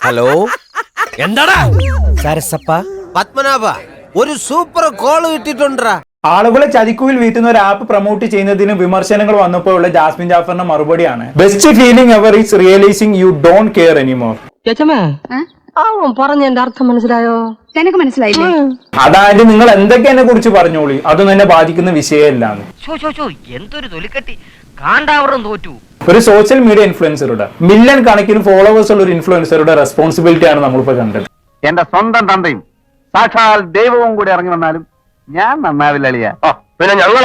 Hello? എന്താടാ? സരസപ്പ. പത്മനാഭ ഒരു super call കിട്ടിട്ടുണ്ടാ ആളുകളെ ചതിക്കുവിൽ വീട്ടുന്ന ഒരു ആപ്പ് പ്രൊമോട്ട് ചെയ്യുന്നതിന് വിമർശനങ്ങൾ വന്നപ്പോൾ ഉള്ള ജാസ്മിൻ ജാഫറിന്റെ മറുപടിയാണ്. Best feeling ever is realizing you don't care anymore അവൻ പറഞ്ഞ എന്റെ അർത്ഥം മനസ്സിലായോ? നിനക്ക് മനസ്സിലായില്ലേ? അതായത് നിങ്ങൾ എന്തൊക്കെ എന്നെ കുറിച്ച് പറഞ്ഞോളി? അതൊന്നും എന്നെ ബാധിക്കുന്ന വിഷയമല്ലാന്ന്. എന്തൊരു തൊലിക്കെട്ടി. കാണ്ടാവറും തോറ്റു. ഒരു സോഷ്യൽ മീഡിയ ഇൻഫ്ലുവൻസറുടെ മില്യൺ കണക്കിന് ഫോളോവേഴ്സ് ഉള്ള ഒരു ഇൻഫ്ലുവൻസറുടെ റെസ്പോൺസിബിലിറ്റി ആണ് നമ്മളിപ്പോ കണ്ടത്. എന്റെ സ്വന്തം തന്തയും സാക്ഷാൽ ദൈവവും കൂടി ഇറങ്ങി വന്നാലും ഞാൻ നന്നാവില്ല അളിയ. പിന്നെ ഞങ്ങൾ?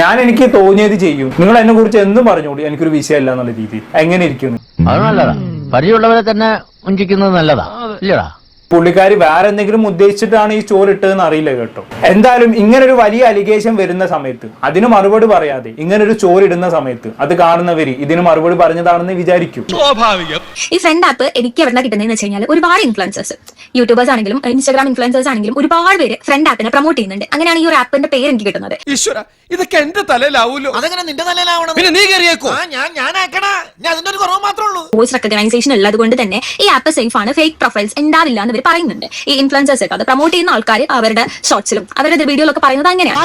ഞാൻ എനിക്ക് തോന്നിയത് ചെയ്യും. നിങ്ങൾ എന്നെ കുറിച്ച് എന്തും പറഞ്ഞോളി എനിക്കൊരു വിഷയമല്ല എന്നുള്ള രീതി എങ്ങനെ ഇരിക്കുന്നു അത് നല്ലതാ. പരിചയമുള്ളവരെ തന്നെ വഞ്ചിക്കുന്നത് നല്ലതാ. ഇല്ലടാ. പുള്ളിക്കാരി വേറെ എന്തെങ്കിലും ഉദ്ദേശിച്ചിട്ടാണ് ഈ ചോറ് ഇട്ടതെന്ന് അറിയില്ല കേട്ടോ. എന്തായാലും ഇങ്ങനൊരു ഒരു വലിയ അലിഗേഷൻ വരുന്ന സമയത്ത് അതിന് മറുപടി പറയാതെ ഇങ്ങനൊരു ഒരു ചോറ് ഇടുന്ന സമയത്ത് അത് കാണുന്നവര് ഇതിന് മറുപടി പറഞ്ഞതാണെന്ന് വിചാരിക്കും. ഈ ഫ്രണ്ട് ആപ്പ് എനിക്ക് എവിടെ കിട്ടുന്നതെന്ന് വെച്ച് കഴിഞ്ഞാൽ ഒരുപാട് ഇൻഫ്ലുവൻസേഴ്സ് യൂട്യൂബേഴ്സ് ആണെങ്കിലും ഇൻസ്റ്റാഗ്രാം ഇൻഫ്ലുവൻസേഴ്സ് ആണെങ്കിലും ഒരുപാട് പേര് ഫ്രണ്ട് ആപ്പിനെ പ്രൊമോട്ട് ചെയ്യുന്നുണ്ട്. അങ്ങനെയാണ് ഈ ഒരു ആപ്പിന്റെ പേര് എനിക്ക് കിട്ടുന്നത്. ഈശ്വര ഇതൊക്കെ എന്റെ തലയിലാവൂലോ? അതെങ്ങനെ നിന്റെ തലയിലാവണം പിന്നെ നീ കയറിയേക്കോ ആ ഞാൻ ഞാനാക്കണ ഞാൻ അതിന്റെ ഒരു കുറവ് മാത്രമേ ഉള്ളൂ വോയിസ് റെക്കഗ്നൈസേഷൻ ഉള്ളത് കൊണ്ട് തന്നെ ഈ ആപ്പ് സേഫ് ആണ് ഫേക്ക് പ്രൊഫൈൽസ് ഉണ്ടാവില്ല എന്ന് ഇവർ പറയുന്നുണ്ട്. ഈ ഇൻഫ്ലുവൻസേഴ്സ് ഒക്കെ അത് പ്രൊമോട്ട് ചെയ്യുന്ന ആൾക്കാർ അവരുടെ ഷോർട്സിലും അവരുടെ വീഡിയോയിലൊക്കെ പറയുന്നത് അങ്ങനെയാണ്.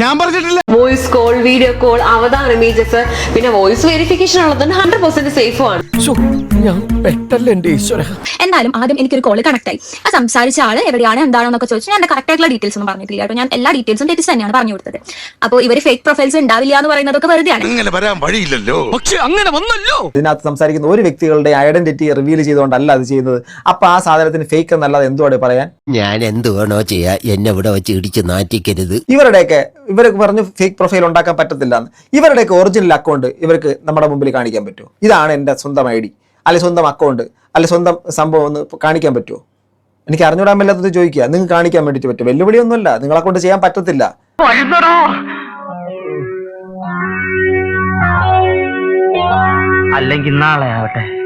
ഞാൻ പറഞ്ഞിട്ടില്ല. വോയിസ് കോൾ വീഡിയോ കോൾ അവതാണ് ഇമേജസ് പിന്നെ വോയിസ് വെരിഫിക്കേഷൻ ഉള്ളത് ഹൺഡ്രഡ് പെർസെന്റ് സേഫും ആണ്. എന്നാലും ആദ്യം എനിക്കൊരു കോൾ കണക്ട് ആയി. ആ സംസാരിച്ച ആൾ എവിടെയാണ് എന്താണെന്നൊക്കെ ചോദിച്ചു ഞാൻ കറക്റ്റ് ആയിട്ടുള്ള ഡീറ്റെയിൽസ് ഒന്നും പറഞ്ഞിട്ടില്ല കേട്ടോ. ഞാൻ എല്ലാ ഡീറ്റെയിൽസും തെറ്റിച്ച് തന്നെയാണ് പറഞ്ഞു കൊടുത്തത്. അപ്പോൾ ഇവർ ഫേക്ക് പ്രൊഫൈൽസ് ഉണ്ടാവില്ല എന്ന് പറയുന്നതൊക്കെ വെറുതെയാണ്. അങ്ങനെ വരാൻ വഴിയില്ലല്ലോ. പക്ഷേ അങ്ങനെ വന്നല്ലോ. ഇതിനകത്ത് സംസാരിക്കുന്ന ഒരു വ്യക്തികളുടെ ഐഡന്റിറ്റി റിവീൽ ചെയ്തുകൊണ്ടല്ല അത് ചെയ്യുന്നത്. അപ്പൊ ആ സാധനത്തിന് ഫേക്ക് എന്നല്ലാതെ എന്തുവാണ് പറയാൻ? ഞാൻ എന്ത് വേണോ ചെയ്യാ എന്നെ ഇവിടെ വെച്ച് ഇടിച്ച് നാറ്റിക്കരുത്. ഇവരുടെയൊക്കെ ഇവർക്ക് പറഞ്ഞു ഫേക്ക് പ്രൊഫൈൽ ഉണ്ടാക്കാൻ പറ്റത്തില്ല എന്ന് ഇവരുടെയൊക്കെ ഒറിജിനൽ അക്കൗണ്ട് ഇവർക്ക് നമ്മുടെ മുമ്പിൽ കാണിക്കാൻ പറ്റുമോ? ഇതാണ് എന്റെ സ്വന്തം ഐ ഡി. അല്ലെ സ്വന്തം അക്കൗണ്ട് അല്ലെ സ്വന്തം സംഭവം ഒന്ന് കാണിക്കാൻ പറ്റുമോ? എനിക്ക് അറിഞ്ഞൂടാൻ പറ്റാത്തത് ചോദിക്കുക. നിങ്ങൾക്ക് കാണിക്കാൻ വേണ്ടിയിട്ട് പറ്റും വെല്ലുവിളിയൊന്നുമല്ല. നിങ്ങളെ കൊണ്ട് ചെയ്യാൻ പറ്റത്തില്ല. അല്ലെങ്കിൽ നാളെ ആവട്ടെ.